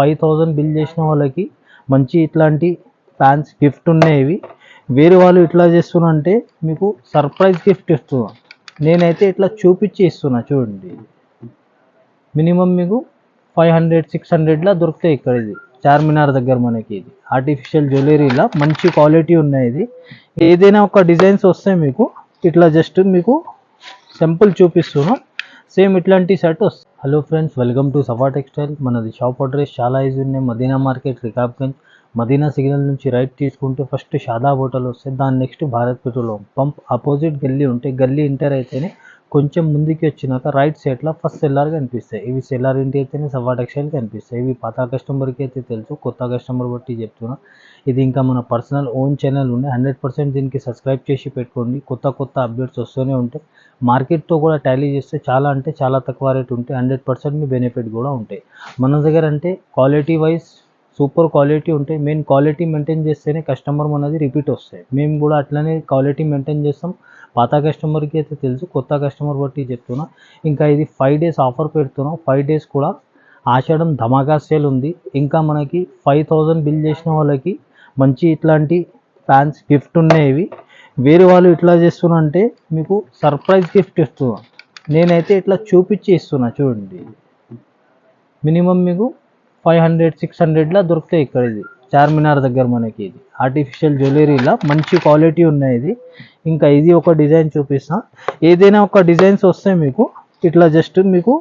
Five thousand bill చేసిన వాళ్ళకి మంచి ఇట్లాంటి ఫ్యాన్స్ గిఫ్ట్ ఉన్నాయి వేరే వాళ్ళు ఇట్లా చేస్తున్నారంటే మీకు సర్ప్రైజ్ గిఫ్ట్ ఇస్తున్నా. నేనైతే ఇట్లా చూపించి ఇస్తున్నా చూడండి. మినిమం మీకు ఫైవ్ హండ్రెడ్ సిక్స్ హండ్రెడ్లా దొరుకుతాయి ఇక్కడ ఇది. చార్మినార్ దగ్గర మనకి ఇది. ఆర్టిఫిషియల్ జ్యువెలరీలా మంచి క్వాలిటీ ఉన్నాయి ఇది. ఏదైనా ఒక డిజైన్స్ వస్తే మీకు ఇట్లా జస్ట్ మీకు సింపుల్ చూపిస్తున్నాం. సేమ్ ఇట్లాంటి షర్ట్ వస్తుంది. Hello friends welcome to Safa textile మనది షాప్ అడ్రస్ చాలా ఈజీ ఉన్నాయి. మదీనా మార్కెట్ రికాబ్గంజ్. మదీనా సిగ్నల్ నుంచి రైట్ తీసుకుంటే ఫస్ట్ షాదా హోటల్ వస్తే దాని next Bharat petrol pump. Opposite గల్లీ ఉంటే గల్లీ ఇంటర్ అయితేనే కొంచెం ముందుకి వచ్చినాక రైట్ సైడ్లో ఫస్ట్ సెల్లార్ కనిపిస్తాయి. ఇవి సెల్లార్ ఇంటి అయితేనే సవా టెక్స్టైల్ కనిపిస్తాయి. ఇవి పాత కస్టమర్కి అయితే తెలుసు. కొత్త కస్టమర్ బట్టి చెప్తున్నా. ఇది ఇంకా మన పర్సనల్ ఓన్ ఛానల్ ఉంది. హండ్రెడ్ పర్సెంట్ దీనికి సబ్స్క్రైబ్ చేసి పెట్టుకోండి. కొత్త కొత్త అప్డేట్స్ వస్తూనే ఉంటాయి. మార్కెట్తో కూడా టాలీ చేస్తే చాలా అంటే చాలా తక్కువ రేట్ ఉంటాయి హండ్రెడ్ పర్సెంట్ మీ బెనిఫిట్ కూడా ఉంటాయి. మన దగ్గర అంటే క్వాలిటీ వైజ్ సూపర్ క్వాలిటీ ఉంటాయి. మెయిన్ క్వాలిటీ మెయింటైన్ చేస్తేనే కస్టమర్ మనది రిపీట్ వస్తాయి. మేము కూడా అట్లనే క్వాలిటీ మెయింటైన్ చేస్తాం. పాత కస్టమర్కి అయితే తెలుసు కొత్త కస్టమర్ బట్టి చెప్తున్నా. ఇంకా ఇది ఫైవ్ డేస్ ఆఫర్ పెడుతున్నాం. ఫైవ్ డేస్ కూడా ఆషాఢం ధమాకా సేల్ ఉంది. ఇంకా మనకి ఫైవ్ థౌజండ్ బిల్ చేసిన వాళ్ళకి మంచి ఇట్లాంటి ఫ్యాన్స్ గిఫ్ట్ ఉన్నాయి వేరే వాళ్ళు ఇట్లా చేస్తున్నారంటే మీకు సర్ప్రైజ్ గిఫ్ట్ ఇస్తున్నా. నేనైతే ఇట్లా చూపించి ఇస్తున్నా చూడండి. మినిమం మీకు ఫైవ్ హండ్రెడ్ సిక్స్ హండ్రెడ్లా దొరుకుతాయి ఇక్కడ ఇది. చార్మినార్ దగ్గర మనకి ఇది. ఆర్టిఫిషియల్ జ్యువెలరీలో మంచి క్వాలిటీ ఉన్నాయి ఇది. ఇంకా ఇది ఒక డిజైన్ చూపిస్తా. ఏదైనా ఒక డిజైన్స్ వస్తే మీకు ఇట్లా జస్ట్ మీకు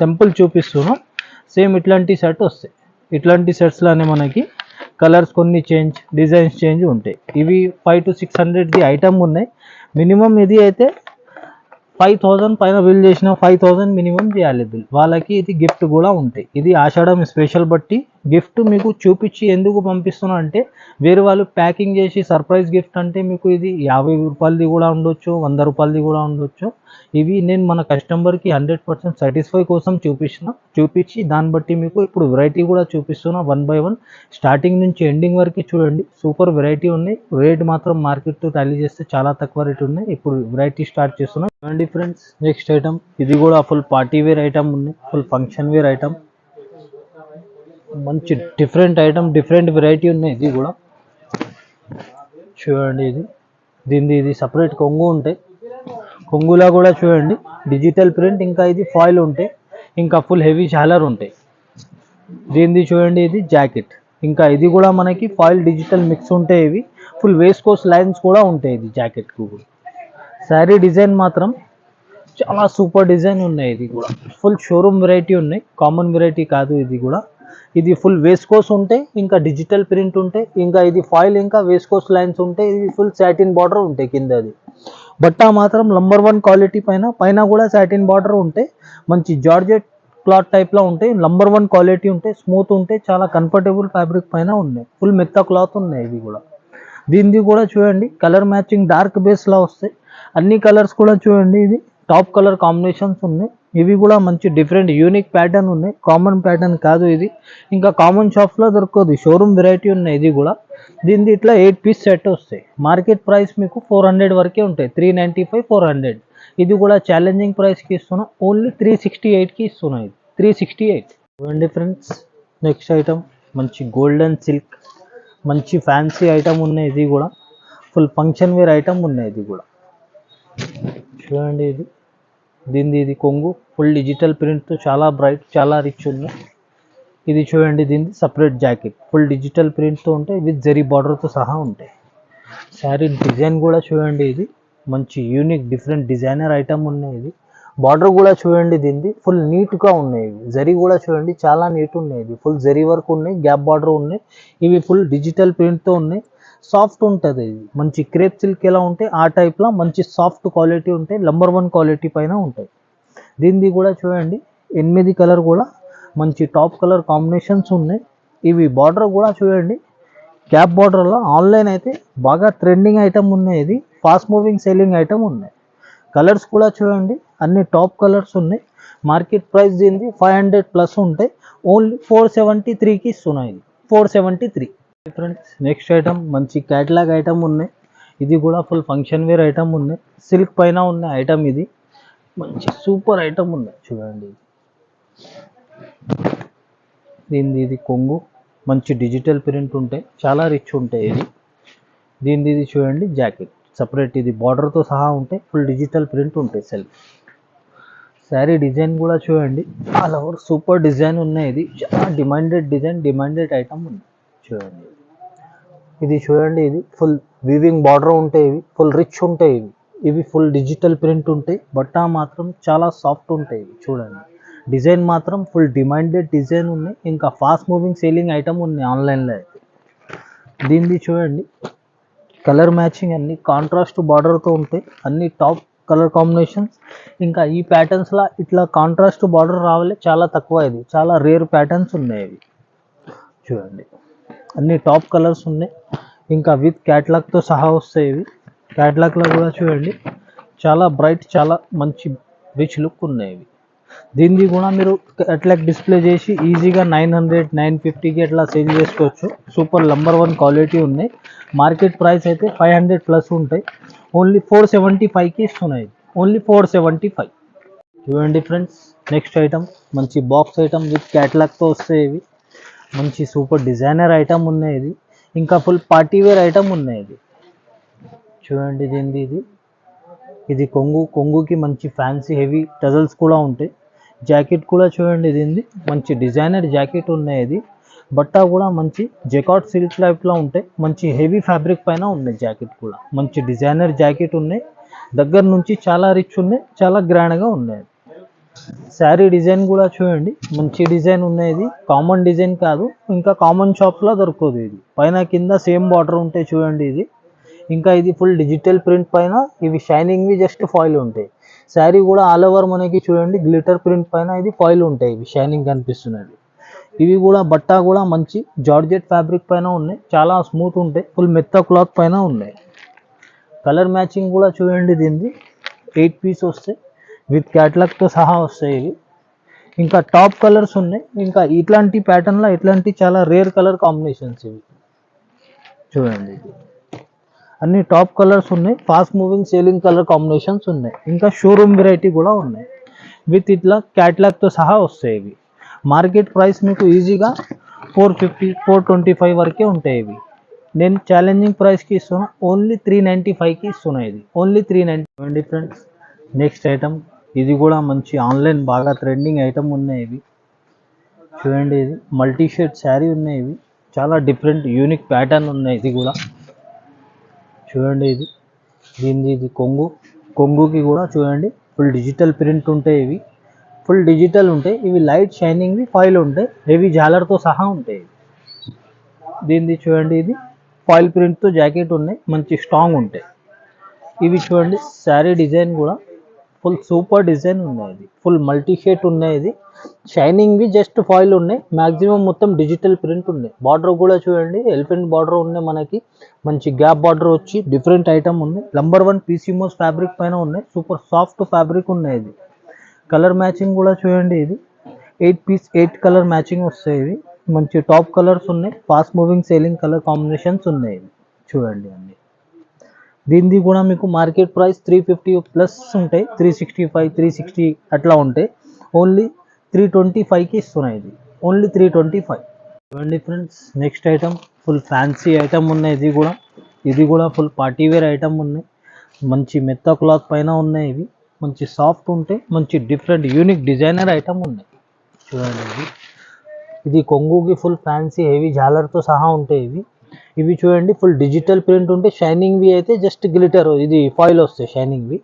సింపుల్ చూపిస్తున్నాం. సేమ్ ఇట్లాంటి సెట్ వస్తాయి. ఇట్లాంటి సెట్స్లోనే మనకి కలర్స్ కొన్ని చేంజ్ డిజైన్స్ చేంజ్ ఉంటాయి. ఇవి ఫైవ్ టు సిక్స్ హండ్రెడ్ది ఐటమ్ ఉన్నాయి. మినిమం ఇది అయితే ఫైవ్ థౌజండ్ పైన బిల్ చేసిన ఫైవ్ థౌజండ్ మినిమం చేయాలి. బిల్ వాళ్ళకి ఇది గిఫ్ట్ కూడా ఉంటాయి. ఇది ఆషాఢం స్పెషల్ బట్టి గిఫ్ట్ మీకు చూపించి ఎందుకు పంపిస్తున్నా అంటే వేరే వాళ్ళు ప్యాకింగ్ చేసి సర్ప్రైజ్ గిఫ్ట్ అంటే మీకు ఇది యాభై రూపాయలది కూడా ఉండొచ్చు వంద రూపాయలది కూడా ఉండొచ్చు. ఇవి నేను మన కస్టమర్కి హండ్రెడ్ పర్సెంట్ సాటిస్ఫై కోసం చూపించిన చూపించి దాన్ని బట్టి మీకు ఇప్పుడు వెరైటీ కూడా చూపిస్తున్నా వన్ బై వన్. స్టార్టింగ్ నుంచి ఎండింగ్ వరకు చూడండి. సూపర్ వెరైటీ ఉన్నాయి. రేట్ మాత్రం మార్కెట్ టాలీ చేస్తే చాలా తక్కువ రేట్ ఉన్నాయి. ఇప్పుడు వెరైటీ స్టార్ట్ చేస్తున్నా. చూడండి ఫ్రెండ్స్ నెక్స్ట్ ఐటమ్. ఇది కూడా ఫుల్ పార్టీ వేర్ ఐటమ్ ఉంది. Full function wear item. మంచి డిఫరెంట్ ఐటమ్ డిఫరెంట్ వెరైటీ ఉన్నాయి. ఇది కూడా. చూడండి ఇది. దీనిది ఇది సపరేట్ కొంగు ఉంటాయి. కొంగులా కూడా చూడండి. డిజిటల్ ప్రింట్ ఇంకా ఇది ఫాయిల్ ఉంటాయి. ఇంకా ఫుల్ హెవీ షాలర్ ఉంటాయి. దీనిది చూడండి ఇది జాకెట్ ఇంకా ఇది కూడా మనకి ఫాయిల్ డిజిటల్ మిక్స్ ఉంటాయి ఇవి. ఫుల్ వేస్కోస్ లైన్స్ కూడా ఉంటాయి ఇది జాకెట్కు కూడా శారీ డిజైన్ మాత్రం చాలా సూపర్ డిజైన్ ఉన్నాయి ఇది కూడా. ఫుల్ షోరూమ్ వెరైటీ ఉన్నాయి. కామన్ వెరైటీ కాదు ఇది కూడా. ఇది ఫుల్ వేస్కోస్ ఉంటాయి ఇంకా డిజిటల్ ప్రింట్ ఉంటాయి ఇంకా ఇది ఫాయిల్ ఇంకా వేస్కోస్ లైన్స్ ఉంటాయి ఇది ఫుల్ సాటిన్ బార్డర్ ఉంటాయి కింద అది. బట్ట మాత్రం నంబర్ వన్ క్వాలిటీ పైన పైన కూడా సాటిన్ బార్డర్ ఉంటాయి మంచి జార్జెట్ క్లాత్ టైప్లో ఉంటాయి నంబర్ వన్ క్వాలిటీ ఉంటే స్మూత్ ఉంటే చాలా కంఫర్టబుల్ ఫ్యాబ్రిక్ పైన ఉన్నాయి. ఫుల్ మెత్త క్లాత్ ఉన్నాయి ఇవి కూడా. దీనిది కూడా చూడండి కలర్ మ్యాచింగ్ డార్క్ బేస్లా వస్తాయి. అన్ని కలర్స్ కూడా చూడండి ఇది. టాప్ కలర్ కాంబినేషన్స్ ఉన్నాయి. ఇవి కూడా మంచి డిఫరెంట్ యూనిక్ ప్యాటర్న్ ఉన్నాయి. కామన్ ప్యాటర్న్ కాదు ఇది. ఇంకా కామన్ షాప్స్లో దొరకదు. షోరూమ్ వెరైటీ ఉన్నాయి ఇది కూడా. దీనిది ఇట్లా ఎయిట్ పీస్ సెట్ వస్తాయి. మార్కెట్ ప్రైస్ మీకు ఫోర్ హండ్రెడ్ వరకే ఉంటాయి. Three ninety five four hundred ఇది కూడా ఛాలెంజింగ్ ప్రైస్కి ఇస్తున్నా. ఓన్లీ త్రీ సిక్స్టీ ఎయిట్కి ఇస్తున్నా ఇది. త్రీ సిక్స్టీ ఎయిట్ చూడండి ఫ్రెండ్స్ నెక్స్ట్ ఐటమ్ మంచి గోల్డెన్ సిల్క్ మంచి ఫ్యాన్సీ ఐటమ్ ఉన్నాయి ఇది కూడా. ఫుల్ ఫంక్షన్ వేర్ ఐటమ్ ఉన్నాయి ఇది కూడా. చూడండి ఇది. దీనిది ఇది కొంగు. ఫుల్ డిజిటల్ ప్రింట్తో చాలా బ్రైట్ చాలా రిచ్ ఉంది. ఇది చూడండి దీనిది సపరేట్ జాకెట్ ఫుల్ డిజిటల్ ప్రింట్తో ఉంటాయి విత్ జరీ బార్డర్తో సహా ఉంటాయి. శారీ డిజైన్ కూడా చూడండి ఇది. మంచి యూనిక్ డిఫరెంట్ డిజైనర్ ఐటమ్ ఉన్నాయి ఇది. బార్డర్ కూడా చూడండి దీనిది. ఫుల్ నీట్గా ఉన్నాయి. జరీ కూడా చూడండి చాలా నీట్ ఉన్నాయి. ఇది ఫుల్ జరీ వర్క్ ఉన్నాయి గ్యాప్ బార్డర్ ఉన్నాయి. ఇవి ఫుల్ డిజిటల్ ప్రింట్తో ఉన్నాయి. సాఫ్ట్ ఉంటుంది. ఇది మంచి క్రేప్ సిల్క్ ఎలా ఉంటాయి ఆ టైప్లో మంచి సాఫ్ట్ క్వాలిటీ ఉంటాయి నంబర్ వన్ క్వాలిటీ పైన ఉంటాయి. దీనిది కూడా చూడండి. ఎనిమిది కలర్ కూడా మంచి టాప్ కలర్ కాంబినేషన్స్ ఉన్నాయి. ఇవి బార్డర్ కూడా చూడండి. క్యాప్ బార్డర్లో ఆన్లైన్ అయితే బాగా ట్రెండింగ్ ఐటమ్ ఉన్నాయి ఇది. ఫాస్ట్ మూవింగ్ సెల్లింగ్ ఐటమ్ ఉన్నాయి. కలర్స్ కూడా చూడండి. అన్ని టాప్ కలర్స్ ఉన్నాయి. మార్కెట్ ప్రైస్ దీనిది ఫైవ్ హండ్రెడ్ ప్లస్ ఉంటాయి. ఓన్లీ ఫోర్ సెవెంటీ త్రీకి ఇస్తున్నాయి. Four seventy three. Friends next item మంచి క్యాట్లాగ్ ఐటమ్ ఉన్నాయి. ఇది కూడా ఫుల్ ఫంక్షన్ వేర్ ఐటమ్ ఉన్నాయి సిల్క్ పైన ఉన్న ఐటమ్ ఇది. మంచి సూపర్ ఐటమ్ ఉన్నాయి చూడండి దీనిది ఇది కొంగు. మంచి డిజిటల్ ప్రింట్ ఉంటాయి. చాలా రిచ్ ఉంటాయి ఇది దీనిది ఇది చూడండి జాకెట్ సపరేట్ ఇది బార్డర్తో సహా ఉంటాయి. ఫుల్ డిజిటల్ ప్రింట్ ఉంటాయి సెల్ఫ్ శారీ డిజైన్ కూడా చూడండి. ఆల్ ఓవర్ సూపర్ డిజైన్ ఉన్నాయి. ఇది. చాలా డిమాండెడ్ డిజైన్ డిమాండెడ్ ఐటమ్ ఉంది. చూడండి. ఇది చూడండి ఇది ఫుల్ వీవింగ్ బార్డర్ ఉంటాయి ఇవి ఫుల్ రిచ్ ఉంటాయి ఇవి. ఇవి ఫుల్ డిజిటల్ ప్రింట్ ఉంటాయి బట్ట మాత్రం చాలా సాఫ్ట్ ఉంటాయి చూడండి. డిజైన్ మాత్రం ఫుల్ డిమాండెడ్ డిజైన్ ఉన్నాయి. ఇంకా ఫాస్ట్ మూవింగ్ సేలింగ్ ఐటమ్ ఉన్నాయి ఆన్లైన్లో అయితే. దీనిది చూడండి కలర్ మ్యాచింగ్ అన్ని కాంట్రాస్ట్ బార్డర్తో ఉంటాయి అన్ని టాప్ కలర్ కాంబినేషన్స్ ఇంకా ఈ ప్యాటర్న్స్లో ఇట్లా కాంట్రాస్ట్ బార్డర్ రావాలి చాలా తక్కువ ఇది. చాలా రేర్ ప్యాటర్న్స్ ఉన్నాయి ఇవి. చూడండి. అన్ని టాప్ కలర్స్ ఉన్నాయి. ఇంకా విత్ క్యాట్లాగ్తో సహా వస్తాయి ఇవి. క్యాట్లాగ్లో కూడా చూడండి. చాలా బ్రైట్ చాలా మంచి రిచ్ లుక్ ఉన్నాయి ఇవి. దీన్ని కూడా మీరు క్యాట్లాగ్ డిస్ప్లే చేసి ఈజీగా నైన్ హండ్రెడ్ నైన్ ఫిఫ్టీకి అట్లా సేల్ చేసుకోవచ్చు. సూపర్ నంబర్ వన్ క్వాలిటీ ఉన్నాయి. మార్కెట్ ప్రైస్ అయితే ఫైవ్ హండ్రెడ్ ప్లస్ ఉంటాయి. ఓన్లీ ఫోర్ సెవెంటీ ఫైవ్కి ఇస్తున్నాయి. Only four seventy five. చూడండి ఫ్రెండ్స్ నెక్స్ట్ ఐటమ్ మంచి బాక్స్ ఐటమ్ విత్ క్యాట్లాగ్తో వస్తాయి ఇవి. మంచి సూపర్ డిజైనర్ ఐటమ్ ఉన్నాయి ఇది. ఇంకా ఫుల్ పార్టీ వేర్ ఐటమ్ ఉన్నాయి ఇది. చూడండి ఇది ఇది. ఇది కొంగు కొంగుకి మంచి ఫ్యాన్సీ హెవీ టజల్స్ కూడా ఉంటాయి. జాకెట్ కూడా చూడండి ఇది మంచి డిజైనర్ జాకెట్ ఉన్నాయి ఇది. బట్ట కూడా మంచి జెకాట్ సిల్క్ టైప్లో ఉంటాయి. మంచి హెవీ ఫ్యాబ్రిక్ పైన ఉన్నాయి జాకెట్ కూడా. మంచి డిజైనర్ జాకెట్ ఉన్నాయి. దగ్గర నుంచి చాలా రిచ్ ఉన్నాయి చాలా గ్రాండ్గా ఉన్నాయి. శారీ డిజైన్ కూడా చూడండి. మంచి డిజైన్ ఉన్నాయి ఇది కామన్ డిజైన్ కాదు. ఇంకా కామన్ షాప్లో దొరకదు ఇది. పైన కింద సేమ్ బార్డర్ ఉంటే చూడండి ఇది. ఇంకా ఇది ఫుల్ డిజిటల్ ప్రింట్ పైన. ఇవి షైనింగ్వి జస్ట్ ఫాయిల్ ఉంటాయి. శారీ కూడా ఆల్ ఓవర్ మనకి చూడండి. గ్లిటర్ ప్రింట్ పైన ఇది ఫాయిల్ ఉంటాయి. ఇవి షైనింగ్ కనిపిస్తున్నది. ఇవి కూడా బట్ట కూడా మంచి జార్జెట్ ఫ్యాబ్రిక్ పైన ఉన్నాయి. చాలా స్మూత్ ఉంటాయి. ఫుల్ మెత్త క్లాత్ పైన ఉన్నాయి. కలర్ మ్యాచింగ్ కూడా చూడండి దీనిది. ఎయిట్ పీస్ వస్తాయి విత్ క్యాట్లాగ్తో సహా వస్తాయి ఇవి. ఇంకా టాప్ కలర్స్ ఉన్నాయి. ఇంకా ఇట్లాంటి ప్యాటర్న్లో ఇట్లాంటి చాలా రేర్ కలర్ కాంబినేషన్స్ ఇవి. చూడండి. ఇది అన్ని టాప్ కలర్స్ ఉన్నాయి. Fast moving selling colour combinations ఉన్నాయి. ఇంకా షోరూమ్ వెరైటీ కూడా ఉన్నాయి. విత్ ఇట్లా క్యాట్లాగ్తో సహా వస్తాయి ఇవి. మార్కెట్ ప్రైస్ మీకు ఈజీగా four fifty four twenty five వరకే ఉంటాయి ఇవి. నేను ఛాలెంజింగ్ ప్రైస్కి ఇస్తున్నా. ఓన్లీ త్రీ నైంటీ ఫైవ్కి ఇస్తున్నా ఇది. ఓన్లీ త్రీ నైంటీ చూడండి ఫ్రెండ్స్ నెక్స్ట్ ఐటమ్ ఇది కూడా మంచి ఆన్లైన్ బాగా ట్రెండింగ్ ఐటమ్ ఉన్నాయి ఇవి. చూడండి ఇది. మల్టీ షేడ్ శారీ ఉన్నాయి ఇవి. చాలా డిఫరెంట్ యూనిక్ ప్యాటర్న్ ఉన్నాయి ఇది కూడా. చూడండి ఇది. దీనిది ఇది కొంగు. కొంగుకి కూడా చూడండి. ఫుల్ డిజిటల్ ప్రింట్ ఉంటాయి ఇవి. ఫుల్ డిజిటల్ ఉంటాయి ఇవి లైట్ షైనింగ్వి ఫాయిల్ ఉంటాయి హెవీ జాలర్తో సహా ఉంటాయి దీనిది చూడండి ఇది. ఫాయిల్ ప్రింట్తో జాకెట్ ఉన్నాయి. మంచి స్ట్రాంగ్ ఉంటాయి. ఇవి చూడండి. శారీ డిజైన్ కూడా ఫుల్ సూపర్ డిజైన్ ఉన్నాయి ఇది. ఫుల్ మల్టీ షేట్ ఉన్నాయి ఇది. షైనింగ్వి జస్ట్ ఫాయిల్ ఉన్నాయి. మ్యాక్సిమం మొత్తం డిజిటల్ ప్రింట్ ఉన్నాయి. బార్డర్ కూడా చూడండి. ఎలిఫెంట్ బార్డర్ ఉన్నాయి మనకి. మంచి గ్యాప్ బార్డర్ వచ్చి డిఫరెంట్ ఐటమ్ ఉంది number one PC moss fabric పైన ఉన్నాయి. సూపర్ సాఫ్ట్ ఫ్యాబ్రిక్ ఉన్నాయి ఇది. కలర్ మ్యాచింగ్ కూడా చూడండి ఇది. Eight piece eight colour matching వస్తాయి ఇవి. మంచి టాప్ కలర్స్ ఉన్నాయి. Fast moving selling colour combinations ఉన్నాయి ఇవి. చూడండి అండి దీనిది కూడా మీకు market price three fifty plus ఉంటాయి. Three sixty five three sixty అట్లా ఉంటాయి. ఓన్లీ త్రీ ట్వంటీ ఫైవ్కి ఇస్తున్నాయి ఇది. Only three twenty five. చూడండి friends next item full fancy item ఉన్నాయి ఇది కూడా. ఇది కూడా ఫుల్ పార్టీ వేర్ ఐటమ్ ఉన్నాయి. మంచి మెత్త క్లాత్ పైన ఉన్నాయి ఇవి. మంచి సాఫ్ట్ ఉంటాయి మంచి డిఫరెంట్ యూనిక్ డిజైనర్ ఐటమ్ ఉన్నాయి. చూడండి ఇది. ఇది కొంగుకి ఫుల్ ఫ్యాన్సీ హెవీ జాలర్తో సహా ఉంటాయి ఇవి. ఇవి చూడండి ఫుల్ డిజిటల్ ప్రింట్ ఉంటే షైనింగ్వి అయితే జస్ట్ గ్లిటర్ ఇది ఫాయిల్ వస్తాయి షైనింగ్వి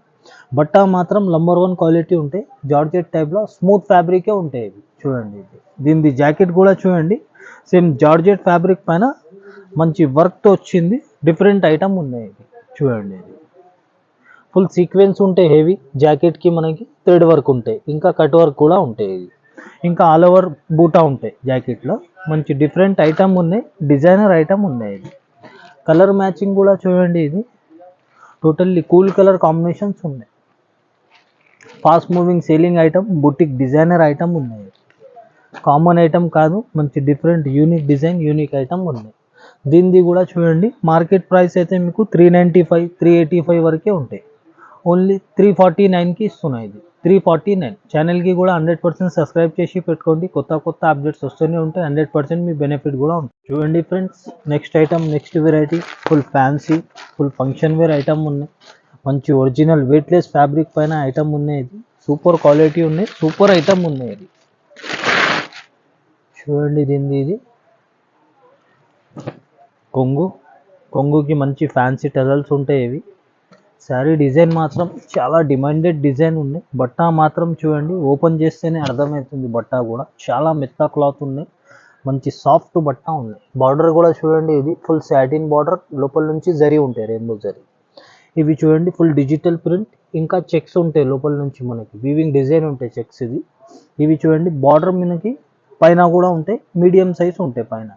బట్ట మాత్రం నంబర్ వన్ క్వాలిటీ ఉంటాయి జార్జెట్ టైప్లో స్మూత్ ఫ్యాబ్రికే ఉంటాయి ఇవి. చూడండి ఇది. దీనిది జాకెట్ కూడా చూడండి. సేమ్ జార్జెట్ ఫ్యాబ్రిక్ పైన మంచి వర్క్తో వచ్చింది. డిఫరెంట్ ఐటమ్ ఉన్నాయి ఇది చూడండి ఇది. ఫుల్ సీక్వెన్స్ ఉంటాయి హెవీ జాకెట్కి మనకి థ్రెడ్ వర్క్ ఉంటాయి. ఇంకా కట్ వర్క్ కూడా ఉంటాయి ఇది ఇంకా ఆల్ ఓవర్ బూటా ఉంటాయి జాకెట్లో. మంచి డిఫరెంట్ ఐటమ్ ఉన్నాయి డిజైనర్ ఐటమ్ ఉన్నాయి ఇది కలర్ మ్యాచింగ్ కూడా చూడండి ఇది. టోటల్లీ కూల్ కలర్ కాంబినేషన్స్ ఉన్నాయి. Fast moving selling item boutique designer item ఉన్నాయి. కామన్ ఐటమ్ కాదు మంచి different unique design unique item ఉన్నాయి. దీనిది కూడా చూడండి మార్కెట్ ప్రైస్ అయితే మీకు three ninety five three eighty five వరకే ఉంటాయి. ఓన్లీ త్రీ ఫార్టీ నైన్కి ఇస్తున్నాయి ఇది. Three forty nine. ఛానల్కి కూడా హండ్రెడ్ పర్సెంట్ సబ్స్క్రైబ్ చేసి పెట్టుకోండి. కొత్త కొత్త అప్డేట్స్ వస్తూనే ఉంటాయి. హండ్రెడ్ పర్సెంట్ మీ బెనిఫిట్ కూడా ఉంటుంది. చూడండి friends next item next variety. Full fancy full function wear item ఉన్నాయి. మంచి ఒరిజినల్ వెయిట్లెస్ ఫ్యాబ్రిక్ పైన ఐటమ్ ఉన్నాయి ఇది. సూపర్ క్వాలిటీ ఉన్నాయి. సూపర్ ఐటమ్ ఉన్నాయి ఇది. చూడండి దీన్ని ఇది. కొంగు. కొంగుకి మంచి ఫ్యాన్సీ టజల్స్ ఉంటాయి ఇవి. శారీ డిజైన్ మాత్రం చాలా డిమాండెడ్ డిజైన్ ఉంది. బట్ట మాత్రం చూడండి ఓపెన్ చేస్తేనే అర్థమవుతుంది బట్ట కూడా. చాలా మెత్త క్లాత్ ఉంది. మంచి సాఫ్ట్ బట్ట ఉంది. బార్డర్ కూడా చూడండి ఇది ఫుల్ శాటిన్ బార్డర్. లోపల నుంచి జరి ఉంటాయి రెయిన్బో జరి. ఇవి చూడండి ఫుల్ డిజిటల్ ప్రింట్. ఇంకా చెక్స్ ఉంటాయి లోపల నుంచి మనకి. వీవింగ్ డిజైన్ ఉంటాయి చెక్స్ ఇది. ఇవి చూడండి బార్డర్ మనకి పైన కూడా ఉంటాయి మీడియం సైజ్ ఉంటాయి పైన.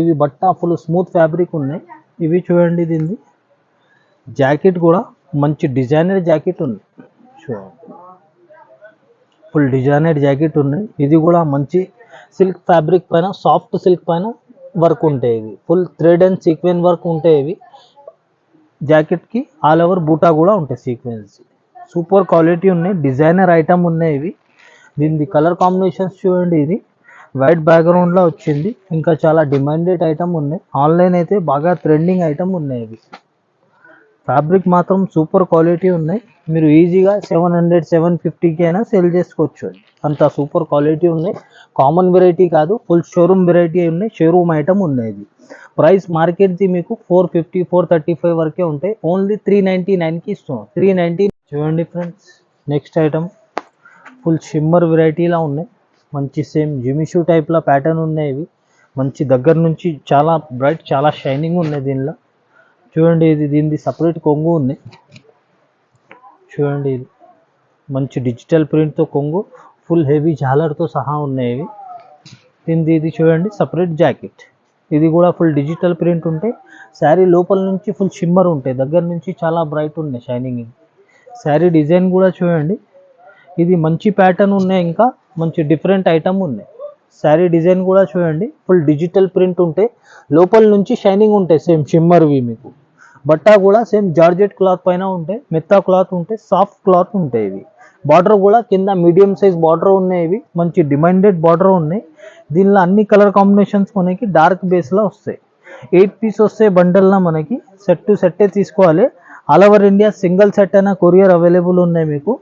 ఇవి బట్ట ఫుల్ స్మూత్ ఫ్యాబ్రిక్ ఉన్నాయి. ఇవి చూడండి దీనిది జాకెట్ కూడా మంచి డిజైనర్ జాకెట్ ఉంది. ఫుల్ డిజైనర్ జాకెట్ ఉన్నాయి ఇది కూడా మంచి సిల్క్ ఫ్యాబ్రిక్ పైన సాఫ్ట్ సిల్క్ పైన వర్క్ ఉంటాయి ఇవి. Full thread and sequin work ఉంటాయి ఇవి. జాకెట్కి ఆల్ ఓవర్ బూటా కూడా ఉంటాయి సీక్వెన్స్ సూపర్ క్వాలిటీ ఉన్నాయి. డిజైనర్ ఐటమ్ ఉన్నాయి ఇవి. దీనిది కలర్ కాంబినేషన్స్ చూడండి ఇది. వైట్ బ్యాక్గ్రౌండ్లో వచ్చింది. ఇంకా చాలా డిమాండెడ్ ఐటమ్ ఉన్నాయి. ఆన్లైన్ అయితే బాగా ట్రెండింగ్ ఐటమ్ ఉన్నాయి ఇవి. ఫ్యాబ్రిక్ మాత్రం సూపర్ క్వాలిటీ ఉన్నాయి. మీరు ఈజీగా సెవెన్ హండ్రెడ్ సెవెన్ ఫిఫ్టీకి అయినా సెల్ చేసుకోవచ్చు అంత సూపర్ క్వాలిటీ ఉన్నాయి. కామన్ వెరైటీ కాదు ఫుల్ షోరూమ్ వెరైటీ ఉన్నాయి షోరూమ్ ఐటమ్ ఉన్నాయి ఇది ప్రైస్ మార్కెట్ది మీకు four fifty four thirty five వరకే ఉంటాయి. ఓన్లీ త్రీ నైంటీ నైన్కి ఇస్తున్నాం త్రీ నైంటీ చూడండి friends next item full shimmer వెరైటీలా ఉన్నాయి. మంచి సేమ్ జిమిషూ టైప్లో ప్యాటర్న్ ఉన్నాయి ఇవి. మంచి దగ్గర నుంచి చాలా బ్రైట్ చాలా షైనింగ్ ఉన్నాయి దీనిలో. చూడండి ఇది దీనిది సపరేట్ కొంగు ఉంది. చూడండి ఇది మంచి డిజిటల్ ప్రింట్తో కొంగు ఫుల్ హెవీ జాలర్తో సహా ఉన్నాయి ఇవి. దీనిది ఇది చూడండి సపరేట్ జాకెట్ ఇది కూడా ఫుల్ డిజిటల్ ప్రింట్ ఉంటే శారీ లోపల నుంచి ఫుల్ షిమ్మర్ ఉంటాయి. దగ్గర నుంచి చాలా బ్రైట్ ఉన్నాయి షైనింగ్ ఇది శారీ డిజైన్ కూడా చూడండి ఇది మంచి ప్యాటర్న్ ఉన్నాయి ఇంకా మంచి డిఫరెంట్ ఐటమ్ ఉన్నాయి. శారీ డిజైన్ కూడా చూడండి ఫుల్ డిజిటల్ ప్రింట్ ఉంటే లోపల నుంచి షైనింగ్ ఉంటాయి సేమ్ షిమ్మర్వి మీకు. బట్ట కూడా సేమ్ జార్జెట్ క్లాత్ పైన ఉంటాయి మెత్తా క్లాత్ ఉంటాయి సాఫ్ట్ క్లాత్ ఉంటాయి ఇవి. బార్డర్ కూడా కింద మీడియం సైజ్ బార్డర్ ఉన్నాయి ఇవి. మంచి డిమాండెడ్ బార్డర్ ఉన్నాయి. దీనిలో అన్ని కలర్ కాంబినేషన్స్ మనకి డార్క్ బేస్లో వస్తాయి. ఎయిట్ పీస్ వస్తే బండల్లా మనకి సెట్ టు సెట్టే తీసుకోవాలి. All over India single set అయినా కొరియర్ అవైలబుల్ ఉన్నాయి మీకు.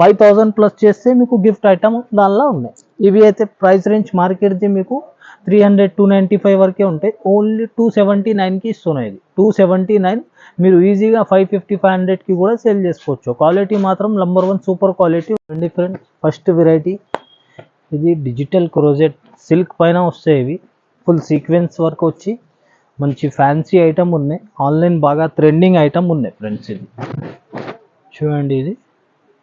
ఫైవ్ థౌజండ్ ప్లస్ చేస్తే మీకు గిఫ్ట్ ఐటమ్ దానిలో ఉన్నాయి. ఇవి అయితే ప్రైస్ రేంజ్ మార్కెట్ది మీకు three hundred two ninety five వరకే ఉంటాయి. ఓన్లీ టూ సెవెంటీ నైన్కి ఇస్తున్నాయి ఇది. టూ సెవెంటీ నైన్ మీరు ఈజీగా ఫైవ్ ఫిఫ్టీ ఫైవ్ హండ్రెడ్కి కూడా సేల్ చేసుకోవచ్చు. క్వాలిటీ మాత్రం number one super quality different first variety ఇది డిజిటల్ క్రోజెట్ సిల్క్ పైన వస్తాయి ఇవి. ఫుల్ సీక్వెన్స్ వర్క్ వచ్చి మంచి ఫ్యాన్సీ ఐటమ్ ఉన్నాయి. ఆన్లైన్ బాగా ట్రెండింగ్ ఐటమ్ ఉన్నాయి ఫ్రెండ్స్ ఇది. చూడండి ఇది.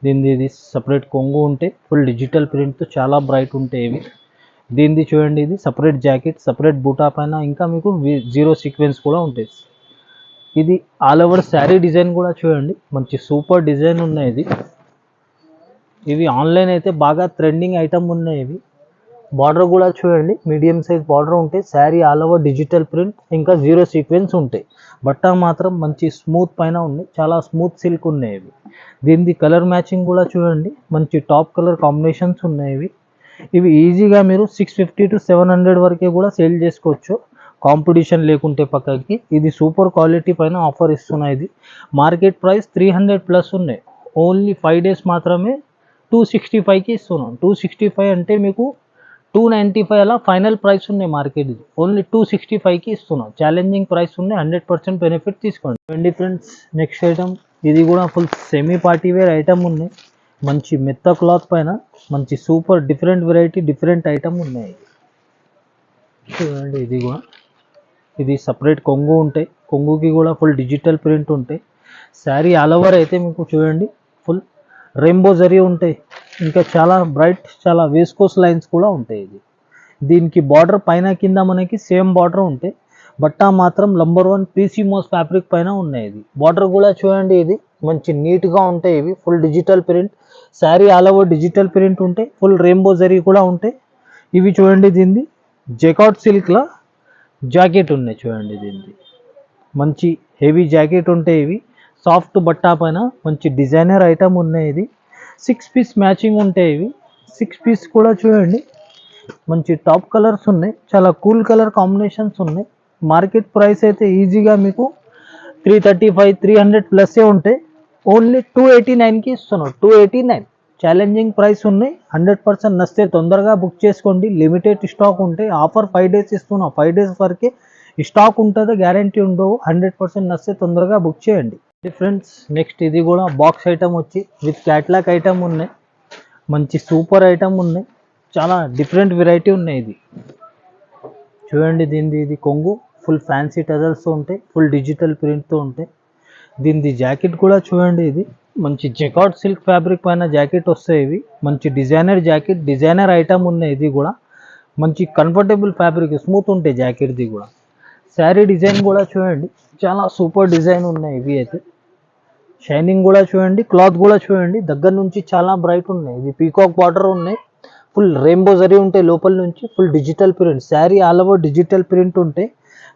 దీనిది ఇది సపరేట్ కొంగు ఉంటే ఫుల్ డిజిటల్ ప్రింట్తో చాలా బ్రైట్ ఉంటాయి ఇవి. దీనిది చూడండి ఇది సపరేట్ జాకెట్ సపరేట్ బూటా పైన ఇంకా మీకు జీరో సీక్వెన్స్ కూడా ఉంటాయి. ఇది ఆల్ ఓవర్ శారీ డిజైన్ కూడా చూడండి మంచి సూపర్ డిజైన్ ఉన్నాయి ఇది. ఇవి ఆన్లైన్ అయితే బాగా ట్రెండింగ్ ఐటమ్ ఉన్నాయి ఇవి. బార్డర్ కూడా చూడండి మీడియం సైజ్ బార్డర్ ఉంటాయి sari all over digital print ఇంకా జీరో సీక్వెన్స్ ఉంటాయి. బట్ట మాత్రం మంచి స్మూత్ పైన ఉంది చాలా స్మూత్ సిల్క్ ఉన్నాయి ఇవి. దీనిది కలర్ మ్యాచింగ్ కూడా చూడండి మంచి టాప్ కలర్ కాంబినేషన్స్ ఉన్నాయి ఇవి. ఇవి ఈజీగా మీరు six fifty to seven hundred వరకే కూడా సేల్ చేసుకోవచ్చు. కాంపిటీషన్ లేకుంటే పక్కకి. ఇది సూపర్ క్వాలిటీ పైన ఆఫర్ ఇస్తున్నాయి ఇది. Market price three hundred plus ఉన్నాయి. ఓన్లీ ఫైవ్ డేస్ మాత్రమే టూ సిక్స్టీ ఫైవ్కి ఇస్తున్నాం. టూ సిక్స్టీ ఫైవ్ అంటే మీకు టూ నైంటీ ఫైవ్ అలా ఫైనల్ ప్రైస్ ఉన్నాయి మార్కెట్ ఇది ఓన్లీ టూ సిక్స్టీ ఫైవ్కి ఇస్తున్నాం. ఛాలెంజింగ్ ప్రైస్ ఉన్నాయి. హండ్రెడ్ పర్సెంట్ బెనిఫిట్ తీసుకోండి. ట్వంటీ ఫ్రెండ్స్ నెక్స్ట్ ఐటమ్ ఇది కూడా full semi party wear item ఉన్నాయి మంచి మెత్త క్లాత్ పైన మంచి super different variety different item ఉన్నాయి. చూడండి ఇది కూడా ఇది సపరేట్ కొంగు ఉంటాయి. కొంగుకి కూడా ఫుల్ డిజిటల్ ప్రింట్ ఉంటాయి. శారీ ఆల్ ఓవర్ అయితే మీకు చూడండి ఫుల్ రెయిన్బో జరీ ఉంటాయి. ఇంకా చాలా బ్రైట్ చాలా వేస్కోస్ లైన్స్ కూడా ఉంటాయి ఇది. దీనికి బార్డర్ పైన కింద మనకి సేమ్ బార్డర్ ఉంటాయి. బట్ట మాత్రం number one PC moss fabric పైన ఉన్నాయి ఇది. బార్డర్ కూడా చూడండి ఇది మంచి నీట్గా ఉంటాయి ఇవి. Full digital print. Sari all over digital print ఉంటాయి ఫుల్ రెయిన్బో జరీ కూడా ఉంటాయి ఇవి చూడండి దీన్ని. జెకాట్ సిల్క్లో జాకెట్ ఉన్నాయి చూడండి దీన్ని మంచి హెవీ జాకెట్ ఉంటాయి ఇవి. సాఫ్ట్ బట్టా పైన మంచి డిజైనర్ ఐటమ్ ఉన్నాయి ఇది. సిక్స్ పీస్ మ్యాచింగ్ ఉంటాయి ఇవి. సిక్స్ పీస్ కూడా చూడండి. మంచి టాప్ కలర్స్ ఉన్నాయి. చాలా కూల్ కలర్ కాంబినేషన్స్ ఉన్నాయి. మార్కెట్ ప్రైస్ అయితే ఈజీగా మీకు three thirty five three hundred ప్లస్సే ఉంటాయి ఓన్లీ టూ ఎయిటీ నైన్కి ఇస్తున్నాం. Two eighty nine. Challenging price ఉన్నాయి. హండ్రెడ్ పర్సెంట్ నస్తే తొందరగా బుక్ చేసుకోండి. లిమిటెడ్ స్టాక్ ఉంటాయి ఆఫర్ ఫైవ్ డేస్ ఇస్తున్నాం. ఫైవ్ డేస్ వరకే స్టాక్ ఉంటుంది గ్యారంటీ ఉండవు హండ్రెడ్ పర్సెంట్ నస్తే తొందరగా బుక్ చేయండి. ఫ్రెండ్స్ నెక్స్ట్ ఇది కూడా బాక్స్ ఐటమ్ వచ్చి విత్ క్యాట్లాక్ ఐటమ్ ఉన్నాయి. మంచి సూపర్ ఐటమ్ ఉన్నాయి. చాలా డిఫరెంట్ వెరైటీ ఉన్నాయి ఇది. చూడండి దీనిది ఇది కొంగు. ఫుల్ ఫ్యాన్సీ టజల్స్తో ఉంటాయి. ఫుల్ డిజిటల్ ప్రింట్తో ఉంటాయి. దీనిది జాకెట్ కూడా చూడండి ఇది. మంచి జెకాట్ సిల్క్ ఫ్యాబ్రిక్ పైన జాకెట్ వస్తాయి ఇవి. మంచి డిజైనర్ జాకెట్ డిజైనర్ ఐటమ్ ఉన్నాయి ఇది కూడా. మంచి కంఫర్టబుల్ ఫ్యాబ్రిక్ స్మూత్ ఉంటాయి జాకెట్ది కూడా. శారీ డిజైన్ కూడా చూడండి. చాలా సూపర్ డిజైన్ ఉన్నాయి ఇవి అయితే. షైనింగ్ కూడా చూడండి. క్లాత్ కూడా చూడండి. దగ్గర నుంచి చాలా బ్రైట్ ఉన్నాయి. ఇది పీకాక్ బార్డర్ ఉన్నాయి. ఫుల్ రెయిన్బో జరీ ఉంటాయి లోపల నుంచి full digital print. Sari all over digital print ఉంటాయి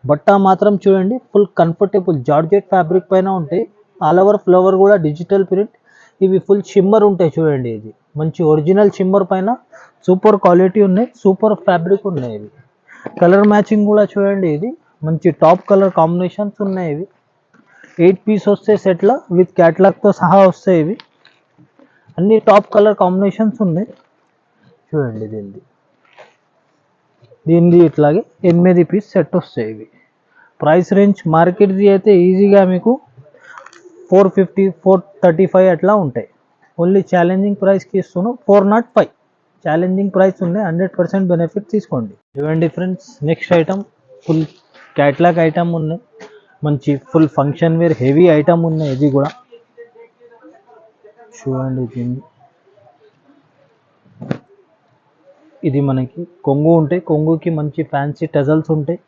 బట్ట మాత్రం చూడండి ఫుల్ కంఫర్టబుల్ జార్జెట్ ఫ్యాబ్రిక్ పైన ఉంటాయి. ఆల్ ఓవర్ ఫ్లవర్ కూడా డిజిటల్ ప్రింట్ ఇవి ఫుల్ షిమ్మర్ ఉంటాయి చూడండి ఇది. మంచి ఒరిజినల్ షిమ్మర్ పైన సూపర్ క్వాలిటీ ఉన్నాయి సూపర్ ఫ్యాబ్రిక్ ఉన్నాయి ఇవి. కలర్ మ్యాచింగ్ కూడా చూడండి ఇది. మంచి టాప్ కలర్ కాంబినేషన్స్ ఉన్నాయి ఇవి. ఎయిట్ పీస్ వస్తాయి సెట్లో విత్ క్యాట్లాగ్తో సహా వస్తాయి ఇవి. అన్ని టాప్ కలర్ కాంబినేషన్స్ ఉన్నాయి. చూడండి దీనిది దీనిది ఇట్లాగే ఎనిమిది పీస్ సెట్ వస్తాయి ఇవి. ప్రైస్ రేంజ్ మార్కెట్ది అయితే ఈజీగా మీకు four fifty four thirty five అట్లా ఉంటాయి. ఓన్లీ ఛాలెంజింగ్ ప్రైస్కి ఇస్తున్నాం four nought five challenging price ఉన్నాయి హండ్రెడ్ పర్సెంట్ బెనిఫిట్ తీసుకోండి. ఇవ్వండి friends next item full catalogue item ఉన్నాయి మంచి full function wear heavy item ఉన్నాయి ఇది కూడా. చూడండి దీన్ని. ఇది మనకి కొంగు ఉంటాయి కొంగుకి మంచి ఫ్యాన్సీ టజల్స్ ఉంటాయి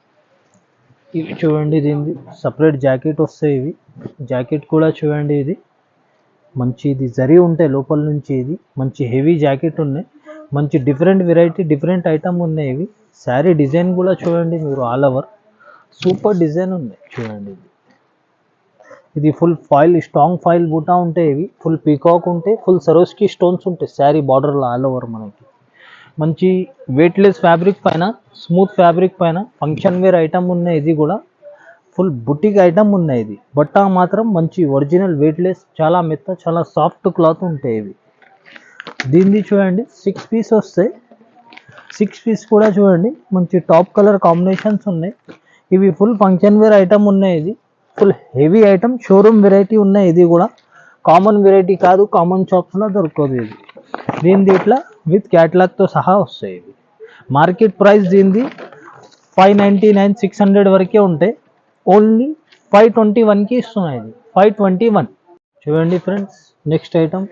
ఇవి చూడండి దీనిది సపరేట్ జాకెట్ వస్తాయి ఇవి. జాకెట్ కూడా చూడండి ఇది. మంచి ఇది జరీ ఉంటాయి లోపల నుంచి ఇది. మంచి హెవీ జాకెట్ ఉన్నాయి. మంచి డిఫరెంట్ వెరైటీ డిఫరెంట్ ఐటమ్ ఉన్నాయి ఇవి. శారీ డిజైన్ కూడా చూడండి మీరు ఆల్ ఓవర్ సూపర్ డిజైన్ ఉన్నాయి చూడండి ఇది. ఇది ఫుల్ ఫాయిల్ స్ట్రాంగ్ ఫాయిల్ బూటా ఉంటాయి ఇవి. ఫుల్ పీకాక్ ఉంటాయి ఫుల్ సరోస్కి స్టోన్స్ ఉంటాయి శారీ బార్డర్లో ఆల్ ఓవర్ మనకి. మంచి వెయిట్లెస్ ఫ్యాబ్రిక్ పైన స్మూత్ ఫ్యాబ్రిక్ పైన ఫంక్షన్ వేర్ ఐటమ్ ఉన్నాయి ఇది కూడా. ఫుల్ బుటిక్ ఐటమ్ ఉన్నాయి ఇది బట్ట మాత్రం మంచి ఒరిజినల్ వెయిట్లెస్ చాలా మెత్త చాలా సాఫ్ట్ క్లాత్ ఉంటాయి ఇవి. దీన్ని చూడండి సిక్స్ పీస్ వస్తాయి. సిక్స్ పీస్ కూడా చూడండి మంచి టాప్ కలర్ కాంబినేషన్స్ ఉన్నాయి. ఇవి ఫుల్ ఫంక్షన్ వేర్ ఐటమ్ ఉన్నాయి ఇది full heavy item showroom variety ఉన్నాయి ఇది కూడా. కామన్ వెరైటీ కాదు కామన్ షాప్స్లో దొరకదు ఇది. దీనిది ఇట్లా విత్ క్యాట్లాగ్తో సహా వస్తాయి ఇవి. మార్కెట్ ప్రైస్ దీనిది five ninety nine six hundred వరకే ఉంటాయి ఓన్లీ ఫైవ్ ట్వంటీ వన్కి ఇస్తున్నాయి ఇది ఫైవ్ ట్వంటీ వన్ చూడండి friends next item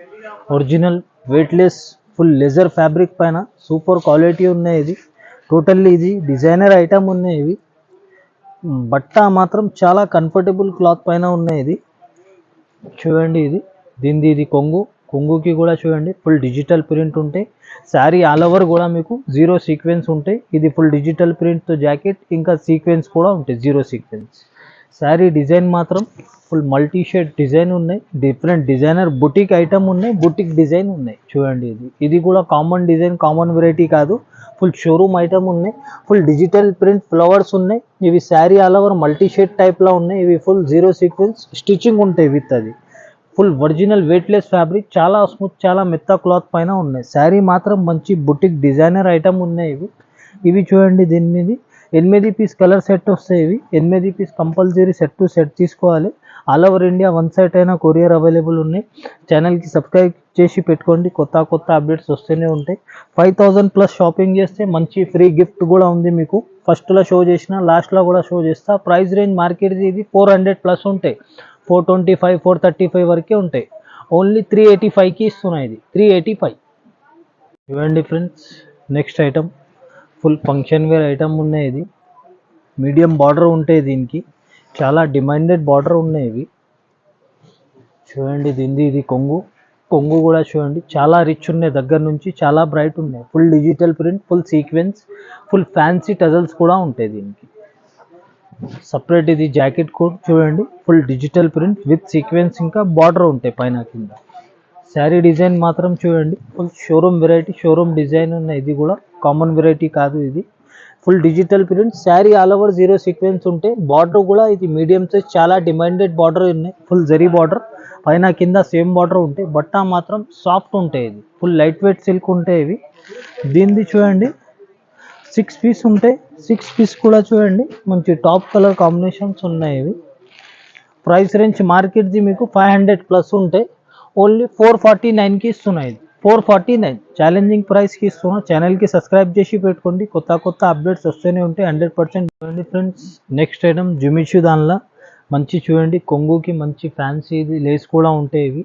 original weightless full laser fabric పైన సూపర్ క్వాలిటీ ఉన్నాయి ఇది టోటల్లీ ఇది డిజైనర్ ఐటమ్ ఉన్నాయి ఇవి. బట్ట మాత్రం చాలా కంఫర్టబుల్ క్లాత్ పైన ఉన్నాయి ఇది చూడండి ఇది. దీనిది ఇది కొంగు. కొంగుకి కూడా చూడండి ఫుల్ డిజిటల్ ప్రింట్ ఉంటాయి. శారీ ఆల్ ఓవర్ కూడా మీకు జీరో సీక్వెన్స్ ఉంటాయి. ఇది ఫుల్ డిజిటల్ ప్రింట్తో జాకెట్ ఇంకా సీక్వెన్స్ కూడా ఉంటాయి జీరో సీక్వెన్స్ శారీ డిజైన్ మాత్రం ఫుల్ మల్టీ షేడ్ డిజైన్ ఉన్నాయి. డిఫరెంట్ డిజైనర్ బుటిక్ ఐటమ్ ఉన్నాయి బుటిక్ డిజైన్ ఉన్నాయి. చూడండి ఇది. ఇది కూడా కామన్ డిజైన్ కామన్ వెరైటీ కాదు. ఫుల్ షోరూమ్ ఐటమ్ ఉన్నాయి. ఫుల్ డిజిటల్ ప్రింట్ ఫ్లవర్స్ ఉన్నాయి. ఇవి sari all over multi shade టైప్లో ఉన్నాయి. ఇవి ఫుల్ జీరో సీక్వెన్స్ స్టిచ్చింగ్ ఉంటాయి విత్ అది. ఫుల్ ఒరిజినల్ వెయిట్లెస్ ఫ్యాబ్రిక్ చాలా స్మూత్ చాలా మెత్త క్లాత్ పైన ఉన్నాయి. శారీ మాత్రం మంచి బుటిక్ డిజైనర్ ఐటమ్ ఉన్నాయి ఇవి. ఇవి చూడండి దీని మీద. ఎనిమిది పీస్ కలర్ సెట్ వస్తాయి ఇవి. ఎనిమిది piece compulsory set to set తీసుకోవాలి. All over India one set అయినా కొరియర్ అవైలబుల్ ఉన్నాయి. ఛానల్కి సబ్స్క్రైబ్ చేసి పెట్టుకోండి. కొత్త కొత్త అప్డేట్స్ వస్తూనే ఉంటాయి. ఫైవ్ థౌజండ్ ప్లస్ షాపింగ్ చేస్తే మంచి ఫ్రీ గిఫ్ట్ కూడా ఉంది మీకు. ఫస్ట్లో షో చేసిన లాస్ట్లో కూడా షో చేస్తా. ప్రైస్ రేంజ్ మార్కెట్ది ఇది ఫోర్ హండ్రెడ్ ప్లస్ ఉంటాయి. Four twenty five four thirty five వరకే ఉంటాయి. ఓన్లీ త్రీ ఎయిటీ ఫైవ్కి ఇస్తున్నాయి ఇది. త్రీ ఎయిటీ ఫైవ్ చూడండి friends next item full function wear item ఉన్నాయి ఇది. మీడియం బార్డర్ ఉంటాయి దీనికి. చాలా డిమాండెడ్ బార్డర్ ఉన్నాయి ఇవి. చూడండి దీనిది ఇది కొంగు. కొంగు కూడా చూడండి. చాలా రిచ్ ఉన్నాయి దగ్గర నుంచి. చాలా బ్రైట్ ఉన్నాయి. Full digital print full sequence full fancy tassels కూడా ఉంటాయి దీనికి. సపరేట్ ఇది జాకెట్ కోట్ చూడండి. Full digital print with sequence ఇంకా బార్డర్ ఉంటాయి పైన కింద. శారీ డిజైన్ మాత్రం చూడండి. Full showroom variety showroom design ఉన్నాయి ఇది కూడా కామన్ వెరైటీ కాదు ఇది. Full digital print sari all over zero sequence ఉంటే బార్డర్ కూడా ఇది మీడియం సైజ్ చాలా డిమాండెడ్ బార్డర్ ఉన్నాయి. ఫుల్ జరీ బార్డర్ పైన కింద సేమ్ బార్డర్ ఉంటాయి. బట్ట మాత్రం సాఫ్ట్ ఉంటాయి ఇది. ఫుల్ లైట్ వెయిట్ సిల్క్ ఉంటాయి ఇవి. దీనిది చూడండి. సిక్స్ పీస్ ఉంటాయి. సిక్స్ పీస్ కూడా చూడండి. మంచి టాప్ కలర్ కాంబినేషన్స్ ఉన్నాయి ఇవి. ప్రైస్ రేంజ్ మార్కెట్ది మీకు ఫైవ్ హండ్రెడ్ ప్లస్ ఉంటాయి ఓన్లీ ఫోర్ ఫార్టీ నైన్కి ఇస్తున్నాయి ఇది. ఫోర్ ఫార్టీ నైన్ ఛాలెంజింగ్ ప్రైస్కి ఇస్తున్నా. ఛానల్కి సబ్స్క్రైబ్ చేసి పెట్టుకోండి. కొత్త కొత్త అప్డేట్స్ వస్తూనే ఉంటాయి. హండ్రెడ్ పర్సెంట్ చూడండి ఫ్రెండ్స్ నెక్స్ట్ ఐటమ్ జుమిషు దానిలో. మంచి చూడండి. కొంగుకి మంచి ఫ్యాన్సీ ఇది లేస్ కూడా ఉంటాయి ఇవి.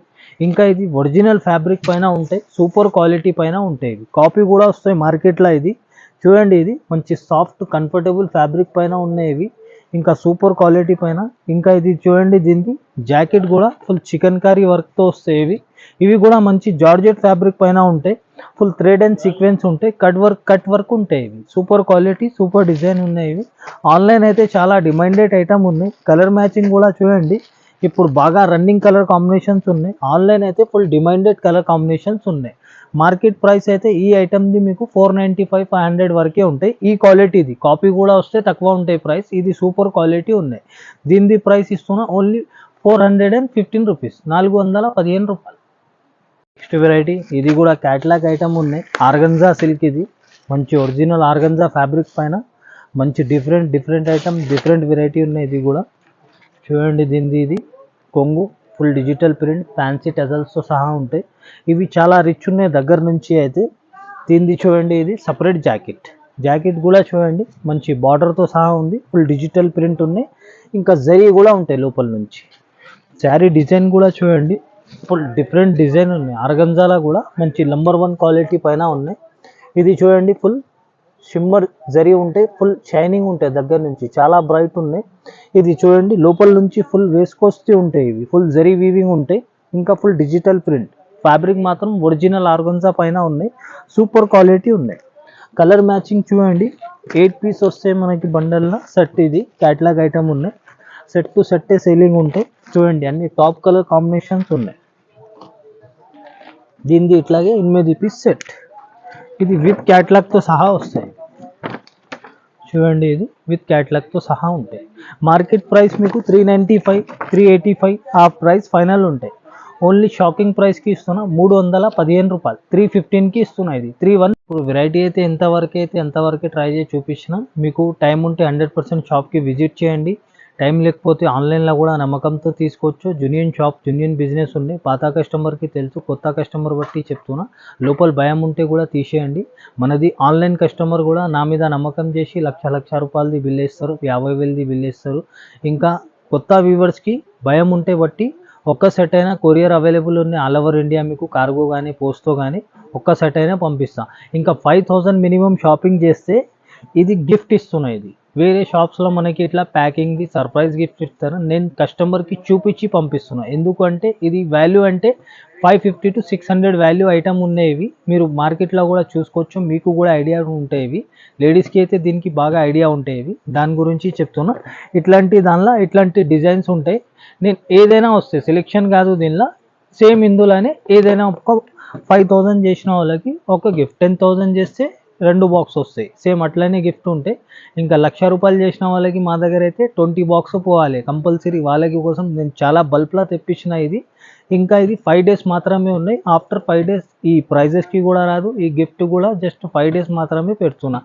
ఇంకా ఇది ఒరిజినల్ ఫ్యాబ్రిక్ పైన ఉంటాయి. సూపర్ క్వాలిటీ పైన ఉంటాయి ఇవి. కాపీ కూడా వస్తాయి మార్కెట్లో ఇది. చూడండి ఇది మంచి సాఫ్ట్ కంఫర్టబుల్ ఫ్యాబ్రిక్ పైన ఉన్నాయి ఇంకా సూపర్ క్వాలిటీ పైన. ఇంకా ఇది చూడండి దీనికి జాకెట్ కూడా ఫుల్ చికెన్ కర్రీ వర్క్తో వస్తాయి. ఇవి ఇవి కూడా మంచి జార్జెట్ ఫ్యాబ్రిక్ పైన ఉంటాయి. ఫుల్ థ్రెడ్ అండ్ సీక్వెన్స్ ఉంటాయి. కట్ వర్క్ కట్ వర్క్ ఉంటాయి ఇవి. సూపర్ క్వాలిటీ సూపర్ డిజైన్ ఉన్నాయి ఇవి. ఆన్లైన్ అయితే చాలా డిమాండెడ్ ఐటమ్ ఉన్నాయి. కలర్ మ్యాచింగ్ కూడా చూడండి. ఇప్పుడు బాగా రన్నింగ్ కలర్ కాంబినేషన్స్ ఉన్నాయి. ఆన్లైన్ అయితే ఫుల్ డిమాండెడ్ కలర్ కాంబినేషన్స్ ఉన్నాయి. మార్కెట్ ప్రైస్ అయితే ఈ ఐటమ్ది మీకు four ninety five five hundred వరకే ఉంటాయి. ఈ క్వాలిటీది కాపీ కూడా వస్తే తక్కువ ఉంటాయి ప్రైస్ ఇది సూపర్ క్వాలిటీ ఉన్నాయి. దీనిది ప్రైస్ ఇస్తున్నా only four hundred and fifteen rupees నాలుగు వందల పదిహేను రూపాయలు. నెక్స్ట్ వెరైటీ ఇది కూడా క్యాట్లాగ్ ఐటమ్ ఉన్నాయి. ఆర్గన్జా సిల్క్ ఇది. మంచి ఒరిజినల్ ఆర్గన్జా ఫ్యాబ్రిక్ పైన. మంచి different different item different variety ఉన్నాయి. ఇది కూడా. చూడండి దీనిది ఇది. కొంగు. ఫుల్ డిజిటల్ ప్రింట్ ఫ్యాన్సీ టెజల్స్తో సహా ఉంటాయి. ఇవి చాలా రిచ్ ఉన్నాయి. దగ్గర నుంచి అయితే దీనిది చూడండి ఇది సపరేట్ జాకెట్ జాకెట్ కూడా చూడండి మంచి బార్డర్తో సహా ఉంది. ఫుల్ డిజిటల్ ప్రింట్ ఉన్నాయి. ఇంకా జరీ కూడా ఉంటాయి లోపల నుంచి. శారీ డిజైన్ కూడా చూడండి ఫుల్ డిఫరెంట్ డిజైన్ ఉన్నాయి. ఆర్గంజాలా కూడా మంచి నెంబర్ వన్ క్వాలిటీ పైన ఉన్నాయి. ఇది చూడండి ఫుల్ షిమ్మర్ జరీ ఉంటాయి ఫుల్ షైనింగ్ ఉంటాయి దగ్గర నుంచి. చాలా బ్రైట్ ఉన్నాయి ఇది చూడండి లోపల నుంచి ఫుల్ వేసుకొస్తూ ఉంటాయి ఇవి. ఫుల్ జరీ వీవింగ్ ఉంటాయి ఇంకా ఫుల్ డిజిటల్ ప్రింట్ ఫ్యాబ్రిక్ మాత్రం ఒరిజినల్ ఆర్గన్జా పైన ఉన్నాయి సూపర్ క్వాలిటీ ఉన్నాయి కలర్ మ్యాచింగ్ చూడండి. ఎయిట్ పీస్ వస్తాయి మనకి బండల్లో సెట్ ఇది క్యాట్లాగ్ ఐటమ్ ఉన్నాయి సెట్ టు సెట్టే సేలింగ్ ఉంటాయి చూడండి అన్ని టాప్ కలర్ కాంబినేషన్స్ ఉన్నాయి దీనిది ఇట్లాగే ఎనిమిది పీస్ సెట్ ఇది విత్ క్యాట్లాగ్తో సహా వస్తాయి. చూడండి ఇది విత్ క్యాట్లాగ్తో సహా ఉంటాయి. మార్కెట్ ప్రైస్ మీకు three ninety five three eighty five ఆ ప్రైస్ ఫైనల్ ఉంటాయి. ఓన్లీ షాకింగ్ ప్రైస్కి ఇస్తున్నా మూడు వందల పదిహేను రూపాయలు. త్రీ ఫిఫ్టీన్కి ఇస్తున్నా ఇది. త్రీ వన్ ఇప్పుడు వెరైటీ అయితే ఎంతవరకు అయితే ఎంతవరకు ట్రై చేసి చూపించిన మీకు టైం ఉంటే హండ్రెడ్ పర్సెంట్ షాప్కి విజిట్ చేయండి. టైం లేకపోతే ఆన్లైన్లో కూడా నమ్మకంతో తీసుకోవచ్చు. జూనియన్ షాప్ జూనియన్ బిజినెస్ ఉంది. పాత కస్టమర్కి తెలుసు. కొత్త కస్టమర్ బట్టి చెప్తున్నా. లోపల భయం ఉంటే కూడా తీసేయండి. మనది ఆన్లైన్ కస్టమర్ కూడా నా మీద నమ్మకం చేసి లక్ష లక్ష రూపాయలది బిల్ వేస్తారు. యాభై వేలది బిల్ వేస్తారు. ఇంకా కొత్త వ్యూవర్స్కి భయం ఉంటే బట్టి ఒక్క సెట్ అయినా కొరియర్ అవైలబుల్ ఉంది. ఆల్ ఓవర్ ఇండియా మీకు కార్గో కానీ పోస్ట్తో కానీ ఒక్క సెట్ అయినా పంపిస్తాం. ఇంకా ఫైవ్ థౌజండ్ మినిమం షాపింగ్ చేస్తే ఇది గిఫ్ట్ ఇస్తున్నాయి ఇది. వేరే షాప్స్లో మనకి ఇట్లా ప్యాకింగ్ది సర్ప్రైజ్ గిఫ్ట్ ఇస్తారు. నేను కస్టమర్కి చూపించి పంపిస్తున్నాను ఎందుకంటే ఇది వాల్యూ అంటే five fifty to six hundred value item ఉన్నాయి మీరు మార్కెట్లో కూడా చూసుకోవచ్చు. మీకు కూడా ఐడియా ఉంటాయి. లేడీస్కి అయితే దీనికి బాగా ఐడియా ఉంటాయి. దాని గురించి చెప్తున్నా. ఇట్లాంటి దానిలో ఇట్లాంటి డిజైన్స్ ఉంటాయి. నేను ఏదైనా వస్తాయి సెలెక్షన్ కాదు దీనిలో. సేమ్ ఇందులోనే ఏదైనా ఒక ఫైవ్ థౌజండ్ చేసిన వాళ్ళకి ఒక గిఫ్ట్ టెన్ థౌజండ్ చేస్తే రెండు బాక్స్ వస్తాయి. సేమ్ అట్లనే గిఫ్ట్ ఉంటే ఇంకా లక్ష రూపాయలు చేసిన వాళ్ళకి మా దగ్గర అయితే ట్వంటీ బాక్స్ పోవాలి. కంపల్సరీ వాళ్ళకి కోసం నేను చాలా బల్బ్లా తెప్పించిన ఇది. ఇంకా ఇది ఫైవ్ డేస్ మాత్రమే ఉన్నాయి. ఆఫ్టర్ ఫైవ్ డేస్ ఈ ప్రైజెస్కి కూడా రాదు. ఈ గిఫ్ట్ కూడా జస్ట్ ఫైవ్ డేస్ మాత్రమే పెడుతున్నా.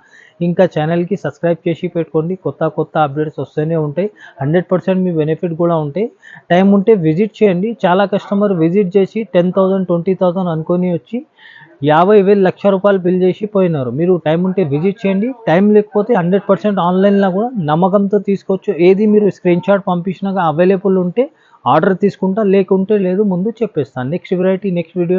ఇంకా ఛానల్కి సబ్స్క్రైబ్ చేసి పెట్టుకోండి. కొత్త కొత్త అప్డేట్స్ వస్తూనే ఉంటాయి. హండ్రెడ్ పర్సెంట్ మీ బెనిఫిట్ కూడా ఉంటాయి. టైం ఉంటే విజిట్ చేయండి. చాలా కస్టమర్ విజిట్ చేసి టెన్ థౌసండ్ ట్వంటీ థౌసండ్ అనుకొని వచ్చి యాభై వేలు లక్ష రూపాయలు బిల్ చేసి పోయినారు. మీరు టైం ఉంటే విజిట్ చేయండి. టైం లేకపోతే హండ్రెడ్ పర్సెంట్ ఆన్లైన్లో కూడా నమ్మకంతో తీసుకోవచ్చు. ఏది మీరు స్క్రీన్ షాట్ పంపించినాక అవైలబుల్ ఉంటే ఆర్డర్ తీసుకుంటా లేకుంటే లేదు ముందు చెప్పేస్తాను. Next variety next video